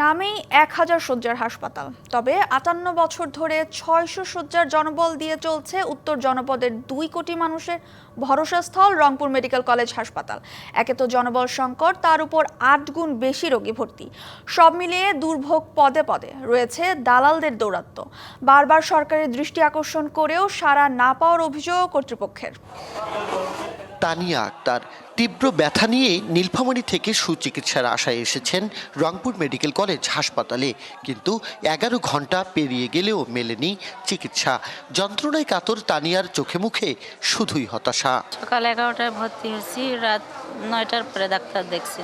নামেই এক হাজার শয্যার হাসপাতাল। তবে আটান্ন বছর ধরে ছয়শো শয্যার জনবল দিয়ে চলছে উত্তর জনপদের দুই কোটি মানুষের ভরসাস্থল রংপুর মেডিকেল কলেজ হাসপাতাল। একে তো জনবল সংকট, তার উপর আট গুণ বেশি রোগী ভর্তি। সব মিলিয়ে দুর্ভোগ পদে পদে রয়েছে দালালদের দৌরাত্ম্য বারবার সরকারের দৃষ্টি আকর্ষণ করেও সারা না পাওয়ার অভিযোগ কর্তৃপক্ষের। তানিয়া আক্তার তীব্র ব্যথা নিয়ে নীলফামারী থেকে সুচিকিৎসার আশায় এসেছেন রংপুর মেডিকেল কলেজ হাসপাতালে। কিন্তু এগারো ঘণ্টা পেরিয়ে গেলেও মেলেনি চিকিৎসা। যন্ত্রণায় কাতর তানিয়ার চোখে মুখে শুধুই হতাশা। সকাল এগারোটায় ভর্তি হয়েছি, রাত নয়টার পরে ডাক্তার দেখছে।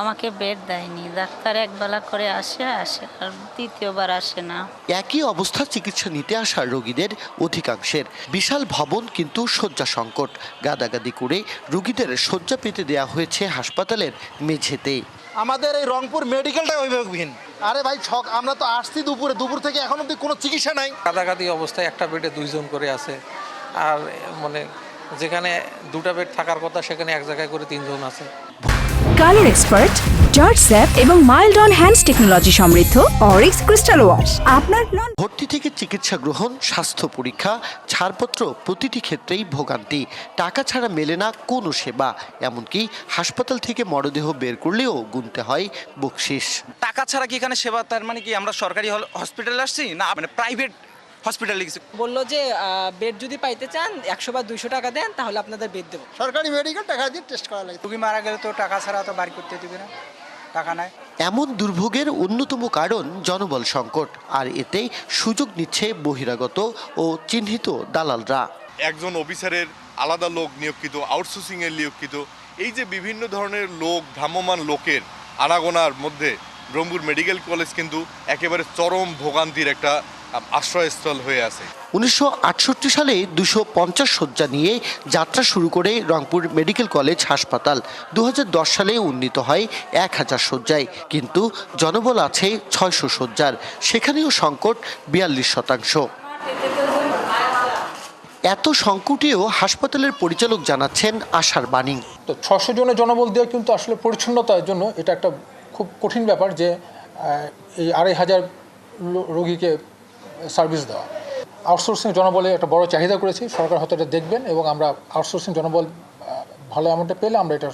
আমাকে বেড দেয়নি। ডাক্তার একবেলা করে আসে আসে আর দ্বিতীয়বার আসে না। একই অবস্থা চিকিৎসা নিতে আসা রোগীদের অধিকাংশের। বিশাল ভবন কিন্তু শয্যা সংকট গাদাগাদি করে রোগীদের শয্যা পেতে দেওয়া হয়েছে হাসপাতালের মেঝেতে। আমাদের এই রংপুর মেডিকেলটা বিভাগবিহীন আরে ভাই ছক আমরা তো আসছি দুপুরে। দুপুর থেকে এখন অব্দি কোনো চিকিৎসা নাই। কাদাকাদি অবস্থায় একটা বেডে দুইজন করে আছে। আর মানে যেখানে দুটা বেড থাকার কথা সেখানে এক জায়গায় করে তিনজন আছে। কালার এক্সপার্ট জর্জ স্যাপ এবং মাইল্ড অন হ্যান্ডস টেকনোলজি সমৃদ্ধ অরিক্স ক্রিস্টাল ওয়াশ। আপনার লন ভর্তি থেকে চিকিৎসা গ্রহণ স্বাস্থ্য পরীক্ষা ছাড়পত্র প্রতিটি ক্ষেত্রেই ভোগান্তি। টাকা ছাড়া মেলে না কোনো সেবা এমনকি হাসপাতাল থেকে মরদেহ বের করলেও গুনতে হয় বকশিস। টাকা ছাড়া কি এখানে সেবা? তার মানে কি আমরা সরকারি হসপিটালে আসছি? না মানে প্রাইভেট হসপিটালে গেছি। বলল যে বেড যদি পাইতে চান একশো বা দুইশো টাকা দেন তাহলে আপনাদের বেড দেবো। সরকারি মেডিকেল টাকা দিয়ে টেস্ট করা লাগে রুগী মারা গেলে তো টাকা ছাড়া তো বাড়ি করতে দিবে না। টাকা নাই। এমন দুর্ভোগের অন্যতম কারণ জনবল সংকট আর এতে সুযোগ নিচ্ছে বহিরাগত ও চিহ্নিত দালালরা। একজন অফিসারের আলাদা লোক নিয়োগকৃত আউটসোর্সিংয়ের নিয়োগকৃত এই যে বিভিন্ন ধরনের লোক ভ্রাম্যমান লোকের আনাগোনার মধ্যে ব্রহ্মপুর মেডিকেল কলেজ কিন্তু একেবারে চরম ভোগান্তির একটা আশ্রয়স্থল হয়ে আছে। উনিশশো আটষট্টি সালে দুশো পঞ্চাশ শয্যা নিয়ে যাত্রা শুরু করে রংপুর মেডিকেল কলেজ হাসপাতাল। দু সালে উন্নীত হয় এক হাজার শয্যায় কিন্তু জনবল আছে ছয়শো শয্যার। সেখানেও সংকট বিয়াল্লিশ শতাংশ। এত সংকটেও হাসপাতালের পরিচালক জানাচ্ছেন আশার বাণী। তো ছশো জনের জনবল দেওয়া কিন্তু আসলে পরিচ্ছন্নতার জন্য এটা একটা খুব কঠিন ব্যাপার যে এই আড়াই হাজার রোগীকে সার্ভিস দেওয়া। আউটসোর্সিং জনবলে একটা বড় চাহিদা করেছি, সরকার হয়তো এটা দেখবেন এবং আমরা আউটসোর্সিং জনবল ভালো অ্যামাউন্টে পেলে আমরা এটা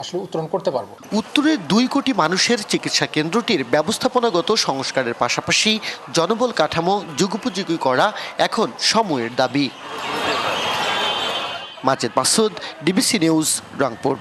আসলে উত্তরণ করতে পারব। উত্তরের দুই কোটি মানুষের চিকিৎসা কেন্দ্রটির ব্যবস্থাপনাগত সংস্কারের পাশাপাশি জনবল কাঠামো যুগোপযোগী করা এখন সময়ের দাবি। Majed Masud, DBC news, Rangpur.